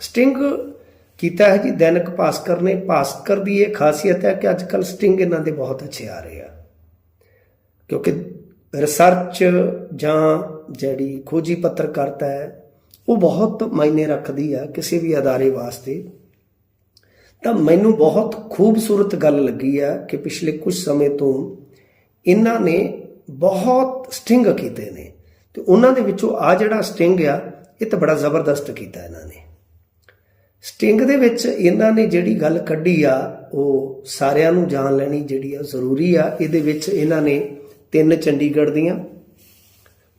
Sting ਕੀਤਾ ਹੈ ਜੀ, ਦੈਨਿਕ ਭਾਸਕਰ ਨੇ। ਭਾਸਕਰ ਦੀ ਇਹ ਖਾਸੀਅਤ ਹੈ ਕਿ ਅੱਜ ਕੱਲ ਸਟਿੰਗ ਇਹਨਾਂ ਦੇ ਬਹੁਤ ਅੱਛੇ ਆ ਰਹੇ ਆ। ਕਿਉਂਕਿ ਰਿਸਰਚ ਜਾਂ ਜਿਹੜੀ ਖੋਜੀ ਪੱਤਰਕਾਰਤਾ ਹੈ, ਉਹ ਬਹੁਤ ਮਾਇਨੇ ਰੱਖਦੀ ਆ ਕਿਸੇ ਵੀ ਅਦਾਰੇ ਵਾਸਤੇ। ਤਾਂ ਮੈਨੂੰ ਬਹੁਤ ਖੂਬਸੂਰਤ ਗੱਲ ਲੱਗੀ ਆ ਕਿ ਪਿਛਲੇ ਕੁਝ ਸਮੇਂ ਤੋਂ ਇਹਨਾਂ ਨੇ ਬਹੁਤ ਸਟਿੰਗ ਕੀਤੇ ਨੇ। ਤੇ ਉਹਨਾਂ ਦੇ ਵਿੱਚੋਂ ਆ ਜਿਹੜਾ ਸਟਿੰਗ ਆ, ਇਹ ਤਾਂ ਬੜਾ ਜ਼ਬਰਦਸਤ ਕੀਤਾ ਇਹਨਾਂ ਨੇ। ਸਟਿੰਗ ਦੇ ਵਿੱਚ ਇਹਨਾਂ ਨੇ ਜਿਹੜੀ ਗੱਲ ਕੱਢੀ ਆ, ਉਹ ਸਾਰਿਆਂ ਨੂੰ ਜਾਣ ਲੈਣੀ ਜਿਹੜੀ ਆ ਜ਼ਰੂਰੀ ਆ। ਇਹਦੇ ਵਿੱਚ ਇਹਨਾਂ ਨੇ ਤਿੰਨ ਚੰਡੀਗੜ੍ਹ ਦੀਆਂ,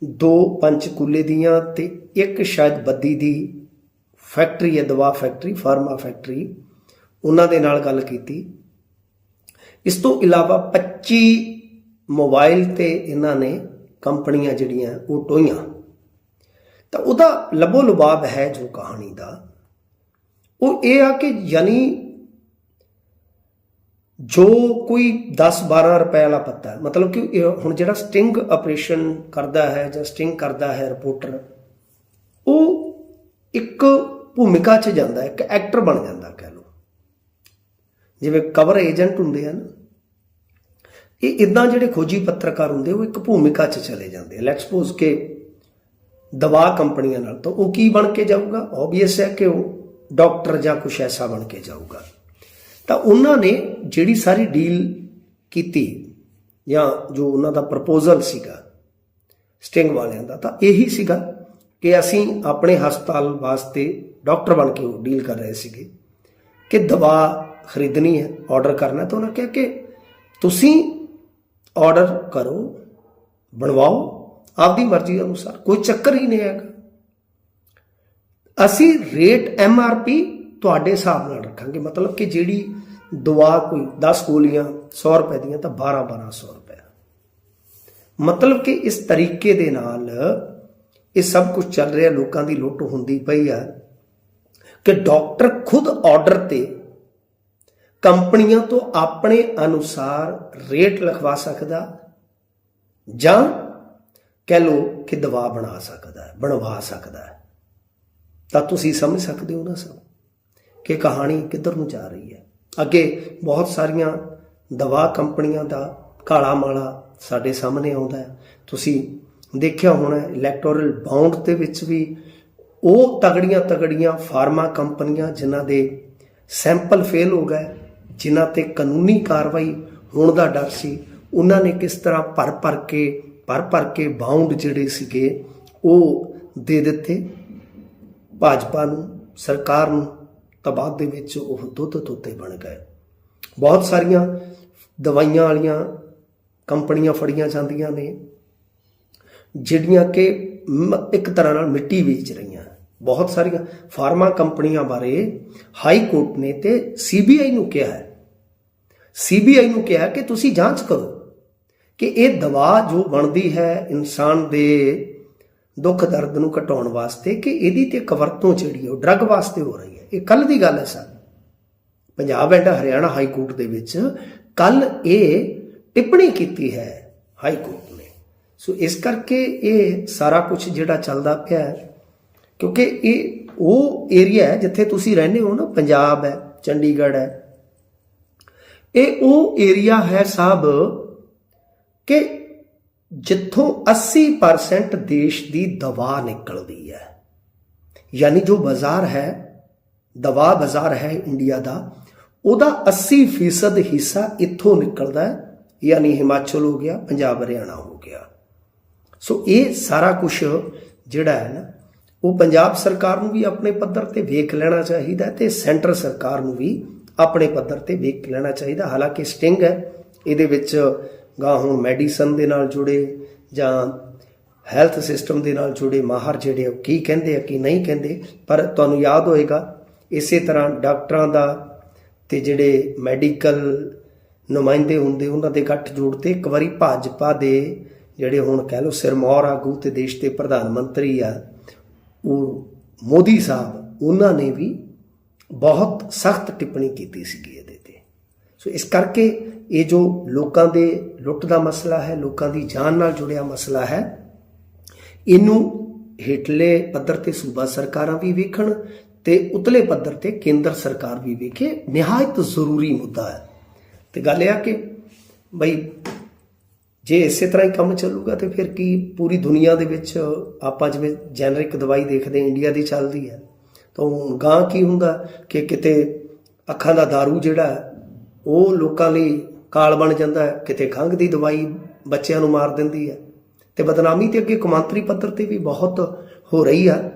ਦੋ ਪੰਚਕੂਲੇ ਦੀਆਂ ਤੇ ਇੱਕ ਸ਼ਾਇਦ ਬੱਦੀ ਦੀ ਫੈਕਟਰੀ ਹੈ ਦਵਾ ਫੈਕਟਰੀ, ਫਾਰਮਾ ਫੈਕਟਰੀ, ਉਹਨਾਂ ਦੇ ਨਾਲ ਗੱਲ ਕੀਤੀ। ਇਸ ਤੋਂ ਇਲਾਵਾ 25 ਮੋਬਾਈਲ ਤੇ ਇਹਨਾਂ ਨੇ ਕੰਪਨੀਆਂ ਜਿਹੜੀਆਂ ਉਹ ਟੋਈਆਂ। ਤਾਂ ਉਹਦਾ ਲੱਭੋ ਲੁਬਾਬ ਹੈ ਜੋ ਕਹਾਣੀ ਦਾ। ਉਹ ਇਹ ਆ ਕਿ ਯਾਨੀ ਜੋ ਕੋਈ 10 12 ਰੁਪਏ ਵਾਲਾ ਪੱਤਾ ਮਤਲਬ ਕਿ ਹੁਣ ਜਿਹੜਾ ਸਟਿੰਗ ਆਪਰੇਸ਼ਨ ਕਰਦਾ ਹੈ ਜਾਂ ਸਟਿੰਗ ਕਰਦਾ ਹੈ ਰਿਪੋਰਟਰ, ਉਹ ਇੱਕ ਭੂਮਿਕਾ 'ਚ ਜਾਂਦਾ ਇੱਕ ਐਕਟਰ ਬਣ ਜਾਂਦਾ ਕਹਿ ਲਓ। ਜਿਵੇਂ ਕਵਰ ਏਜੰਟ ਹੁੰਦੇ ਹਨ, ਇਹ ਇਦਾਂ ਜਿਹੜੇ ਖੋਜੀ ਪੱਤਰਕਾਰ ਹੁੰਦੇ, ਉਹ ਇੱਕ ਭੂਮਿਕਾ 'ਚ ਚਲੇ ਜਾਂਦੇ ਲੈਟਸ ਸਪੋਜ਼ ਕਿ ਦਵਾ ਕੰਪਨੀਆਂ ਨਾਲ ਤਾਂ ਉਹ ਕੀ ਬਣ ਕੇ ਜਾਊਗਾ? ਆਬਵੀਅਸ ਹੈ ਕਿ ਉਹ ਡਾਕਟਰ ਜਾਂ ਕੁਛ ਐਸਾ ਬਣ ਕੇ ਜਾਊਗਾ। ਤਾਂ ਉਹਨਾਂ ਨੇ ਜਿਹੜੀ ਸਾਰੀ ਡੀਲ ਕੀਤੀ ਜਾਂ ਜੋ ਉਹਨਾਂ ਦਾ ਪ੍ਰਪੋਜ਼ਲ ਸੀਗਾ ਸਟਿੰਗ ਵਾਲਿਆਂ ਦਾ, ਤਾਂ ਇਹੀ ਸੀਗਾ ਕਿ ਅਸੀਂ ਆਪਣੇ ਹਸਪਤਾਲ ਵਾਸਤੇ ਡਾਕਟਰ ਬਣ ਕੇ ਡੀਲ ਕਰ ਰਹੇ ਸੀਗੇ ਕਿ ਦਵਾ ਖਰੀਦਣੀ ਹੈ, ਆਰਡਰ ਕਰਨਾ ਤਾਂ ਉਹਨਾਂ ਕਿਹਾ ਕਿ ਤੁਸੀਂ ਆਰਡਰ ਕਰੋ, ਬਣਵਾਓ, ਆਪਦੀ ਮਰਜ਼ੀ ਅਨੁਸਾਰ, ਕੋਈ ਚੱਕਰ ਹੀ ਨਹੀਂ ਹੈਗਾ। ਅਸੀਂ ਰੇਟ ਐਮ ਆਰ ਪੀ ਤੁਹਾਡੇ ਹਿਸਾਬ ਨਾਲ ਰੱਖਾਂਗੇ। ਮਤਲਬ ਕਿ ਜਿਹੜੀ ਦਵਾ ਕੋਈ 10 ਗੋਲੀਆਂ 100 ਰੁਪਏ ਦੀਆਂ, ਤਾਂ 12 1200 ਰੁਪਏ। ਮਤਲਬ ਕਿ ਇਸ ਤਰੀਕੇ ਦੇ ਨਾਲ ਇਹ ਸਭ ਕੁਝ ਚੱਲ ਰਿਹਾ, ਲੋਕਾਂ ਦੀ ਲੁੱਟ ਹੁੰਦੀ ਪਈ ਆ ਕਿ ਡਾਕਟਰ ਖੁਦ ਆਰਡਰ ਤੇ ਕੰਪਨੀਆਂ ਤੋਂ ਆਪਣੇ ਅਨੁਸਾਰ ਰੇਟ ਲਿਖਵਾ ਸਕਦਾ ਜਾਂ ਕਹਿ ਲੋ ਕਿ ਦਵਾ ਬਣਾ ਸਕਦਾ, ਬਣਵਾ ਸਕਦਾ। ਤਾਂ ਤੁਸੀਂ ਸਮਝ ਸਕਦੇ ਹੋ ਨਾ ਸਭ ਕਿ ਕਹਾਣੀ ਕਿੱਧਰ ਨੂੰ ਜਾ ਰਹੀ ਹੈ। ਅੱਗੇ ਬਹੁਤ ਸਾਰੀਆਂ ਦਵਾ ਕੰਪਨੀਆਂ ਦਾ ਕਾਲਾ ਮਾਲਾ ਸਾਡੇ ਸਾਹਮਣੇ ਆਉਂਦਾ ਹੈ। ਤੁਸੀਂ ਦੇਖਿਆ ਹੋਣਾ ਇਲੈਕਟੋਰਲ ਬਾਉਂਡ ਦੇ ਵਿੱਚ ਵੀ ਉਹ ਤਗੜੀਆਂ ਤਗੜੀਆਂ ਫਾਰਮਾ ਕੰਪਨੀਆਂ ਜਿਨ੍ਹਾਂ ਦੇ ਸੈਂਪਲ ਫੇਲ ਹੋ ਗਏ, ਜਿਨ੍ਹਾਂ ਤੇ ਕਾਨੂੰਨੀ ਕਾਰਵਾਈ ਹੋਣ ਦਾ ਡਰ ਸੀ, ਉਹਨਾਂ ਨੇ ਕਿਸ ਤਰ੍ਹਾਂ ਭਰ ਭਰ ਕੇ ਭਰ ਭਰ ਕੇ ਬਾਉਂਡ ਜਿਹੜੇ ਸੀਗੇ, ਉਹ ਦੇ ਦਿੱਤੇ। ਭਾਜਪਾ ਨੂੰ, ਸਰਕਾਰ ਨੂੰ ਤਾਂ ਬਾਅਦ ਦੇ ਵਿੱਚ ਉਹ ਦੁੱਧ ਤੋਤੇ ਬਣ ਗਏ। ਬਹੁਤ ਸਾਰੀਆਂ ਦਵਾਈਆਂ ਵਾਲੀਆਂ ਕੰਪਨੀਆਂ ਫੜੀਆਂ ਜਾਂਦੀਆਂ ਨੇ, ਜਿਹੜੀਆਂ ਕਿ ਮ- ਇੱਕ ਤਰ੍ਹਾਂ ਨਾਲ ਮਿੱਟੀ ਵੇਚ ਰਹੀਆਂ। ਬਹੁਤ ਸਾਰੀਆਂ ਫਾਰਮਾ ਕੰਪਨੀਆਂ ਬਾਰੇ ਹਾਈ ਕੋਰਟ ਨੇ ਤੇ ਸੀਬੀਆਈ ਨੂੰ ਕਿਹਾ ਹੈ। ਸੀਬੀਆਈ ਨੂੰ ਕਿਹਾ ਕਿ ਤੁਸੀਂ ਜਾਂਚ ਕਰੋ ਕਿ ਇਹ ਦਵਾ ਜੋ ਬਣਦੀ ਹੈ ਇਨਸਾਨ ਦੇ ਦੁੱਖ ਦਰਦ ਨੂੰ ਘਟਾਉਣ ਵਾਸਤੇ ਕਿ ਇਹਦੀ ਤੇ ਇੱਕ ਵਰਤੋਂ ਜਿਹੜੀ ਹੈ ਉਹ ਡਰੱਗ ਵਾਸਤੇ ਹੋ ਰਹੀ ਹੈ। ਇਹ ਕੱਲ ਦੀ ਗੱਲ ਹੈ sir. Punjab and Haryana high court ਦੇ ਵਿੱਚ ਕੱਲ ਇਹ ਟਿੱਪਣੀ ਕੀਤੀ ਹੈ ਹਾਈ ਕੋਰਟ ਨੇ। ਸੋ ਇਸ ਕਰਕੇ ਇਹ ਸਾਰਾ ਕੁਝ ਜਿਹੜਾ ਚੱਲਦਾ ਪਿਆ ਹੈ, ਕਿਉਂਕਿ ਇਹ ਉਹ ਏਰੀਆ ਹੈ ਜਿੱਥੇ ਤੁਸੀਂ ਰਹਿੰਦੇ ਹੋ ਨਾ, ਪੰਜਾਬ ਹੈ, ਚੰਡੀਗੜ੍ਹ ਹੈ। ਇਹ ਉਹ ਏਰੀਆ ਹੈ ਸਾਹਿਬ ਕਿ ਜਿੱਥੋਂ 80% ਦੇਸ਼ ਦੀ ਦਵਾ ਨਿਕਲਦੀ ਹੈ। ਯਾਨੀ ਜੋ ਬਾਜ਼ਾਰ ਹੈ, ਦਵਾ ਬਾਜ਼ਾਰ ਹੈ ਇੰਡੀਆ ਦਾ, ਉਹਦਾ 80% ਹਿੱਸਾ ਇੱਥੋਂ ਨਿਕਲਦਾ ਹੈ। ਯਾਨੀ ਹਿਮਾਚਲ ਹੋ ਗਿਆ, ਪੰਜਾਬ, ਹਰਿਆਣਾ ਹੋ ਗਿਆ। ਸੋ ਇਹ ਸਾਰਾ ਕੁਝ ਜਿਹੜਾ ਹੈ ਨਾ, ਉਹ ਪੰਜਾਬ ਸਰਕਾਰ ਨੂੰ ਵੀ ਆਪਣੇ ਪੱਧਰ ਤੇ ਵੇਖ ਲੈਣਾ ਚਾਹੀਦਾ ਹੈ ਤੇ ਸੈਂਟਰ ਸਰਕਾਰ ਨੂੰ ਵੀ ਆਪਣੇ ਪੱਧਰ ਤੇ ਵੇਖ ਲੈਣਾ ਚਾਹੀਦਾ। ਹਾਲਾਂਕਿ ਸਟਿੰਗ ਹੈ, ਇਹਦੇ ਵਿੱਚ ਗਾਂ ਹੁਣ ਮੈਡੀਸਨ ਦੇ ਨਾਲ ਜੁੜੇ ਜਾਂ ਹੈਲਥ ਸਿਸਟਮ ਦੇ ਨਾਲ ਜੁੜੇ ਮਾਹਰ ਜਿਹੜੇ ਉਹ ਕੀ ਕਹਿੰਦੇ ਆ, ਕੀ ਨਹੀਂ ਕਹਿੰਦੇ, ਪਰ ਤੁਹਾਨੂੰ ਯਾਦ ਹੋਏਗਾ, ਇਸੇ ਤਰ੍ਹਾਂ ਡਾਕਟਰਾਂ ਦਾ ਤੇ ਜਿਹੜੇ ਮੈਡੀਕਲ ਨੁਮਾਇੰਦੇ ਹੁੰਦੇ, ਉਹਨਾਂ ਦੇ ਗੱਠ ਜੋੜ ਤੇ ਇੱਕ ਵਾਰੀ ਭਾਜਪਾ ਦੇ ਜਿਹੜੇ ਹੁਣ ਕਹਿ ਲਓ ਸਿਰਮੌਰ ਆਗੂ ਤੇ ਦੇਸ਼ ਦੇ ਪ੍ਰਧਾਨ ਮੰਤਰੀ ਆ, ਉਹ ਮੋਦੀ ਸਾਹਿਬ, ਉਹਨਾਂ ਨੇ ਵੀ ਬਹੁਤ ਸਖਤ ਟਿੱਪਣੀ ਕੀਤੀ ਸੀਗੀ ਇਹਦੇ ਤੇ। ਸੋ ਇਸ ਕਰਕੇ ਇਹ ਜੋ ਲੋਕਾਂ ਦੇ ਲੁੱਟ ਦਾ ਮਸਲਾ ਹੈ, ਲੋਕਾਂ ਦੀ ਜਾਨ ਨਾਲ ਜੁੜਿਆ ਮਸਲਾ ਹੈ, ਇਹਨੂੰ ਹੇਠਲੇ ਪੱਧਰ ਤੇ ਸੂਬਾ ਸਰਕਾਰਾਂ ਵੀ ਵੇਖਣ ਤੇ ਉਤਲੇ ਪੱਧਰ ਤੇ ਕੇਂਦਰ ਸਰਕਾਰ ਵੀ ਵੇਖੇ। ਨਿਹਾਇਤ ਜ਼ਰੂਰੀ ਮੁੱਦਾ ਹੈ। ਤੇ ਗੱਲ ਇਹ ਆ ਕਿ ਬਈ ਜੇ ਇਸੇ ਤਰ੍ਹਾਂ ਹੀ ਕੰਮ ਚੱਲੂਗਾ ਤੇ ਫਿਰ ਕੀ ਪੂਰੀ ਦੁਨੀਆ ਦੇ ਵਿੱਚ ਆਪਾਂ ਜਿਵੇਂ ਜੈਨਰਿਕ ਦਵਾਈ ਦੇਖਦੇ ਇੰਡੀਆ ਦੀ ਚੱਲਦੀ ਹੈ, ਤਾਂ ਹੁਣ ਗਾਂ ਕੀ ਹੁੰਦਾ ਕਿ ਕਿਤੇ ਅੱਖਾਂ ਦਾ दारू ਜਿਹੜਾ ਉਹ ਲੋਕਾਂ ਲਈ ਕਾਲ ਬਣ ਜਾਂਦਾ ਹੈ, ਕਿਤੇ ਖੰਘ ਦੀ ਦਵਾਈ ਬੱਚਿਆਂ ਨੂੰ ਮਾਰ ਦਿੰਦੀ ਹੈ। ਤੇ ਬਦਨਾਮੀ ਤੇ ਅੱਗੇ ਕੌਮਾਂਤਰੀ ਪੱਧਰ ਤੇ ਵੀ ਬਹੁਤ ਹੋ ਰਹੀ ਆ।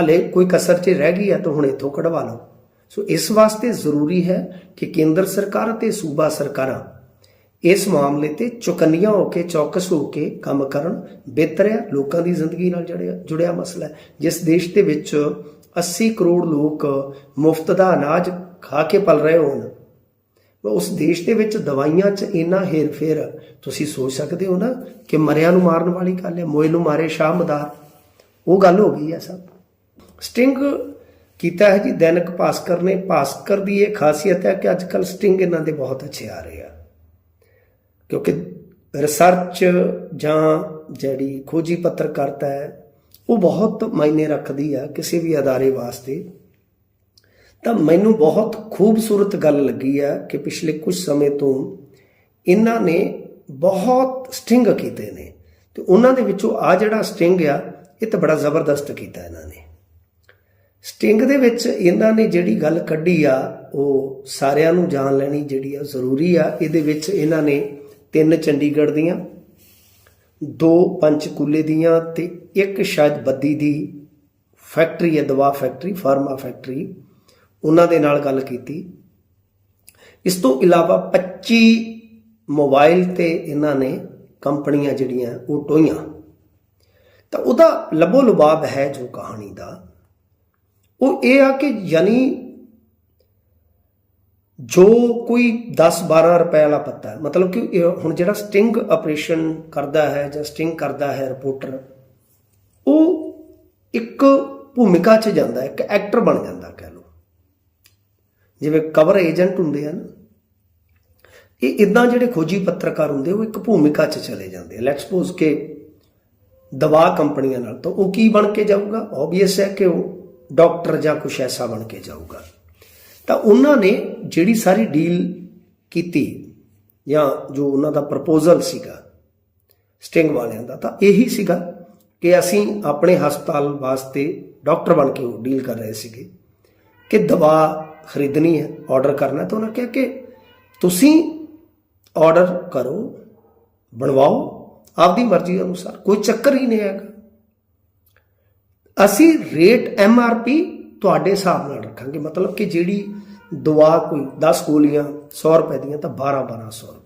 ਹਲੇ ਕੋਈ ਕਸਰ 'ਚ ਰਹਿ ਗਈ ਆ ਤਾਂ ਹੁਣ ਇੱਥੋਂ ਕਢਵਾ ਲਓ। ਸੋ ਇਸ ਵਾਸਤੇ ਜ਼ਰੂਰੀ ਹੈ ਕਿ ਕੇਂਦਰ ਸਰਕਾਰ ਅਤੇ ਸੂਬਾ ਸਰਕਾਰਾਂ ਇਸ ਮਾਮਲੇ ਤੇ ਚੁਕੰਨੀਆਂ ਹੋ ਕੇ, ਚੌਕਸ ਹੋ ਕੇ ਕੰਮ ਕਰਨ। ਬਿਹਤਰ ਹੈ, ਲੋਕਾਂ ਦੀ ਜ਼ਿੰਦਗੀ ਨਾਲ ਜੁੜਿਆ ਜੁੜਿਆ ਮਸਲਾ ਹੈ। ਜਿਸ ਦੇਸ਼ ਦੇ ਵਿੱਚ 80 ਕਰੋੜ ਲੋਕ ਮੁਫਤ ਦਾ ਅਨਾਜ ਖਾ ਕੇ ਪਲ ਰਹੇ ਹੋਣ ਉਸ ਦੇਸ਼ ਦੇ ਵਿੱਚ ਦਵਾਈਆਂ 'ਚ ਇੰਨਾ ਹੇਰ-ਫੇਰ ਤੁਸੀਂ ਸੋਚ ਸਕਦੇ ਹੋ ਨਾ ਕਿ ਮਰਿਆਂ ਨੂੰ ਮਾਰਨ ਵਾਲੀ ਗੱਲ ਹੈ, ਮੋਏ ਨੂੰ ਮਾਰੇ ਸ਼ਾਹ ਮਦਾਰ। ਉਹ ਗੱਲ ਹੋ ਗਈ ਹੈ ਸਭ। ਸਟਿੰਗ ਕੀਤਾ ਹੈ ਜੀ ਦੈਨਿਕ ਭਾਸਕਰ ਨੇ। ਭਾਸਕਰ ਦੀ ਇਹ ਖਾਸੀਅਤ ਹੈ ਕਿ ਅੱਜ ਕੱਲ ਸਟਿੰਗ ਇਹਨਾਂ ਦੇ ਬਹੁਤ ਅੱਛੇ ਆ ਰਹੇ ਆ। ਕਿਉਂਕਿ ਰਿਸਰਚ ਜਾਂ ਜਿਹੜੀ ਖੋਜੀ ਪੱਤਰਕਾਰਤਾ ਹੈ, ਉਹ ਬਹੁਤ ਮਾਇਨੇ ਰੱਖਦੀ ਆ ਕਿਸੇ ਵੀ ਅਦਾਰੇ ਵਾਸਤੇ। ਤਾਂ ਮੈਨੂੰ ਬਹੁਤ ਖੂਬਸੂਰਤ ਗੱਲ ਲੱਗੀ ਆ ਕਿ ਪਿਛਲੇ ਕੁਝ ਸਮੇਂ ਤੋਂ ਇਹਨਾਂ ਨੇ ਬਹੁਤ ਸਟਿੰਗ ਕੀਤੇ ਨੇ। ਤੇ ਉਹਨਾਂ ਦੇ ਵਿੱਚੋਂ ਆ ਜਿਹੜਾ ਸਟਿੰਗ ਆ, ਇਹ ਤਾਂ ਬੜਾ ਜ਼ਬਰਦਸਤ ਕੀਤਾ ਇਹਨਾਂ ਨੇ। ਸਟਿੰਗ ਦੇ ਵਿੱਚ ਇਹਨਾਂ ਨੇ ਜਿਹੜੀ ਗੱਲ ਕੱਢੀ ਆ, ਉਹ ਸਾਰਿਆਂ ਨੂੰ ਜਾਣ ਲੈਣੀ ਜਿਹੜੀ ਆ ਜ਼ਰੂਰੀ ਆ। ਇਹਦੇ ਵਿੱਚ ਇਹਨਾਂ ਨੇ ਤਿੰਨ ਚੰਡੀਗੜ੍ਹ ਦੀਆਂ, ਦੋ ਪੰਚਕੂਲੇ ਦੀਆਂ ਤੇ ਇੱਕ ਸ਼ਾਇਦ ਬੱਦੀ ਦੀ ਫੈਕਟਰੀ ਹੈ ਦਵਾ ਫੈਕਟਰੀ, ਫਾਰਮਾ ਫੈਕਟਰੀ। ਉਹਨਾਂ ਦੇ ਨਾਲ ਗੱਲ ਕੀਤੀ। ਇਸ ਤੋਂ ਇਲਾਵਾ 25 ਮੋਬਾਈਲ ਤੇ ਇਹਨਾਂ ਨੇ ਕੰਪਨੀਆਂ ਜਿਹੜੀਆਂ ਉਹ ਟੋਈਆਂ। ਤਾਂ ਉਹਦਾ ਲੱਭੋ ਲੁਬਾਬ ਹੈ ਜੋ ਕਹਾਣੀ ਦਾ। ਉਹ ਇਹ ਆ ਕਿ ਯਾਨੀ ਜੋ ਕੋਈ 10 12 ਰੁਪਏ ਵਾਲਾ ਪੱਤਾ, ਮਤਲਬ ਕਿ ਹੁਣ ਜਿਹੜਾ ਸਟਿੰਗ ਆਪਰੇਸ਼ਨ ਕਰਦਾ ਹੈ ਜਾਂ ਸਟਿੰਗ ਕਰਦਾ ਹੈ ਰਿਪੋਰਟਰ, ਉਹ ਇੱਕ ਭੂਮਿਕਾ 'ਚ ਜਾਂਦਾ, ਇੱਕ ਐਕਟਰ ਬਣ ਜਾਂਦਾ ਕਹਿ ਲਓ। ਜਿਵੇਂ ਕਵਰ ਏਜੰਟ ਹੁੰਦੇ ਹਨ, ਇਹ ਇਦਾਂ ਜਿਹੜੇ ਖੋਜੀ ਪੱਤਰਕਾਰ ਹੁੰਦੇ, ਉਹ ਇੱਕ ਭੂਮਿਕਾ 'ਚ ਚਲੇ ਜਾਂਦੇ ਆ ਲੈਟਸ ਸਪੋਜ਼ ਕਿ ਦਵਾ ਕੰਪਨੀਆਂ ਨਾਲ, ਤਾਂ ਉਹ ਕੀ ਬਣ ਕੇ ਜਾਊਗਾ? ਆਬਵੀਅਸ ਹੈ ਕਿ ਉਹ ਡਾਕਟਰ ਜਾਂ ਕੁਛ ਐਸਾ ਬਣ ਕੇ ਜਾਊਗਾ। ਤਾਂ ਉਹਨਾਂ ਨੇ ਜਿਹੜੀ ਸਾਰੀ ਡੀਲ ਕੀਤੀ, ਜਾਂ ਜੋ ਉਹਨਾਂ ਦਾ ਪ੍ਰਪੋਜ਼ਲ ਸੀਗਾ, ਸਟਿੰਗ ਵਾਲਿਆਂ ਦਾ, ਤਾਂ ਇਹੀ ਸੀਗਾ ਕਿ ਅਸੀਂ ਆਪਣੇ ਹਸਪਤਾਲ ਵਾਸਤੇ ਡਾਕਟਰ ਬਣ ਕੇ ਉਹ ਡੀਲ ਕਰ ਰਹੇ ਸੀਗੇ ਕਿ ਦਵਾ ਖਰੀਦਣੀ ਹੈ ਆਰਡਰ ਕਰਨਾ ਤਾਂ ਉਹਨਾਂ ਕਿਹਾ ਕਿ ਤੁਸੀਂ ਆਰਡਰ ਕਰੋ, ਬਣਵਾਓ, ਆਪਦੀ ਮਰਜ਼ੀ ਅਨੁਸਾਰ, ਕੋਈ ਚੱਕਰ ਹੀ ਨਹੀਂ ਹੈਗਾ। ਅਸੀਂ ਰੇਟ ਐਮ ਆਰ ਪੀ ਤੁਹਾਡੇ ਹਿਸਾਬ ਨਾਲ ਰੱਖਾਂਗੇ, ਮਤਲਬ ਕਿ ਜਿਹੜੀ ਦਵਾ ਕੋਈ 10 ਗੋਲੀਆਂ 100 ਰੁਪਏ ਦੀਆਂ, ਤਾਂ 12 1200 ਰੁਪਏ।